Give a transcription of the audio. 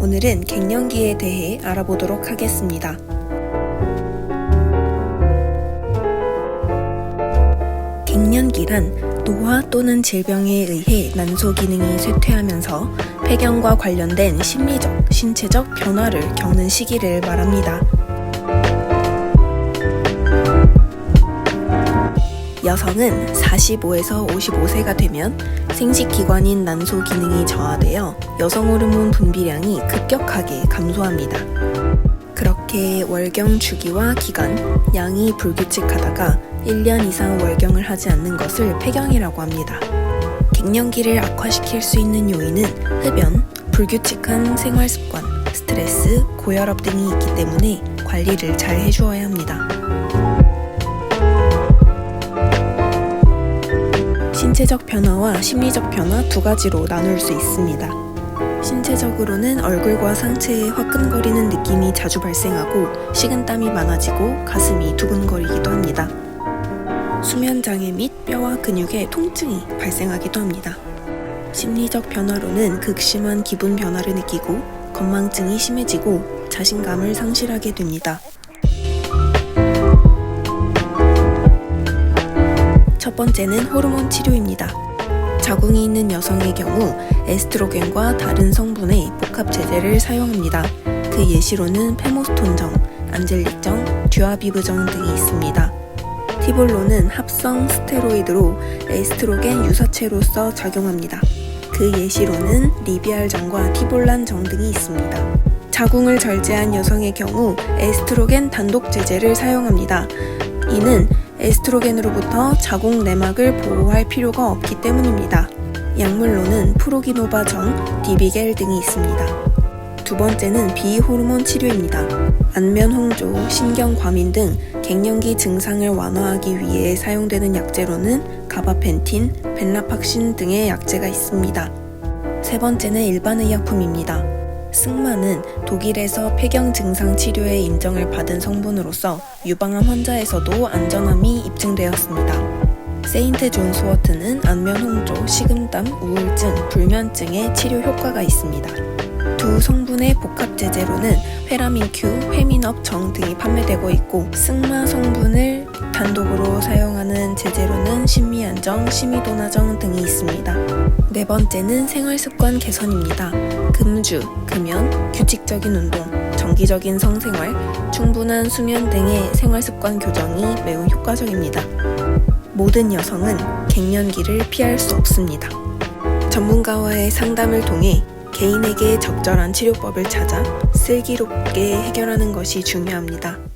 오늘은 갱년기에 대해 알아보도록 하겠습니다. 갱년기란 노화 또는 질병에 의해 난소 기능이 쇠퇴하면서 폐경과 관련된 심리적, 신체적 변화를 겪는 시기를 말합니다. 여성은 45에서 55세가 되면 생식기관인 난소 기능이 저하되어 여성 호르몬 분비량이 급격하게 감소합니다. 그렇게 월경 주기와 기간, 양이 불규칙하다가 1년 이상 월경을 하지 않는 것을 폐경이라고 합니다. 갱년기를 악화시킬 수 있는 요인은 흡연, 불규칙한 생활 습관, 스트레스, 고혈압 등이 있기 때문에 관리를 잘 해주어야 합니다. 신체적 변화와 심리적 변화 두 가지로 나눌 수 있습니다. 신체적으로는 얼굴과 상체에 화끈거리는 느낌이 자주 발생하고 식은땀이 많아지고 가슴이 두근거리기도 합니다. 수면장애 및 뼈와 근육에 통증이 발생하기도 합니다. 심리적 변화로는 극심한 기분 변화를 느끼고 건망증이 심해지고 자신감을 상실하게 됩니다. 첫 번째는 호르몬 치료입니다. 자궁이 있는 여성의 경우 에스트로겐과 다른 성분의 복합 제제를 사용합니다. 그 예시로는 페모스톤정, 안젤릭정, 듀아비브정 등이 있습니다. 티볼로는 합성 스테로이드로 에스트로겐 유사체로서 작용합니다. 그 예시로는 리비알정과 티볼란정 등이 있습니다. 자궁을 절제한 여성의 경우 에스트로겐 단독 제제를 사용합니다. 이는 에스트로겐으로부터 자궁 내막을 보호할 필요가 없기 때문입니다. 약물로는 프로기노바 정, 디비겔 등이 있습니다. 두 번째는 비호르몬 치료입니다. 안면 홍조, 신경 과민 등 갱년기 증상을 완화하기 위해 사용되는 약제로는 가바펜틴, 벤라팍신 등의 약제가 있습니다. 세 번째는 일반 의약품입니다. 승마는 독일에서 폐경 증상 치료에 인정을 받은 성분으로서 유방암 환자에서도 안전함이 입증되었습니다. 세인트 존 스워트는 안면 홍조, 식은땀, 우울증, 불면증에 치료 효과가 있습니다. 두 성분의 복합 제제로는 페라민큐, 회민업 정 등이 판매되고 있고 승마 성분을 단독으로 사용하는 제제로는 신미안정, 시미도나정 등이 있습니다. 네 번째는 생활습관 개선입니다. 금주, 금연, 규칙적인 운동, 정기적인 성생활, 충분한 수면 등의 생활습관 교정이 매우 효과적입니다. 모든 여성은 갱년기를 피할 수 없습니다. 전문가와의 상담을 통해 개인에게 적절한 치료법을 찾아 슬기롭게 해결하는 것이 중요합니다.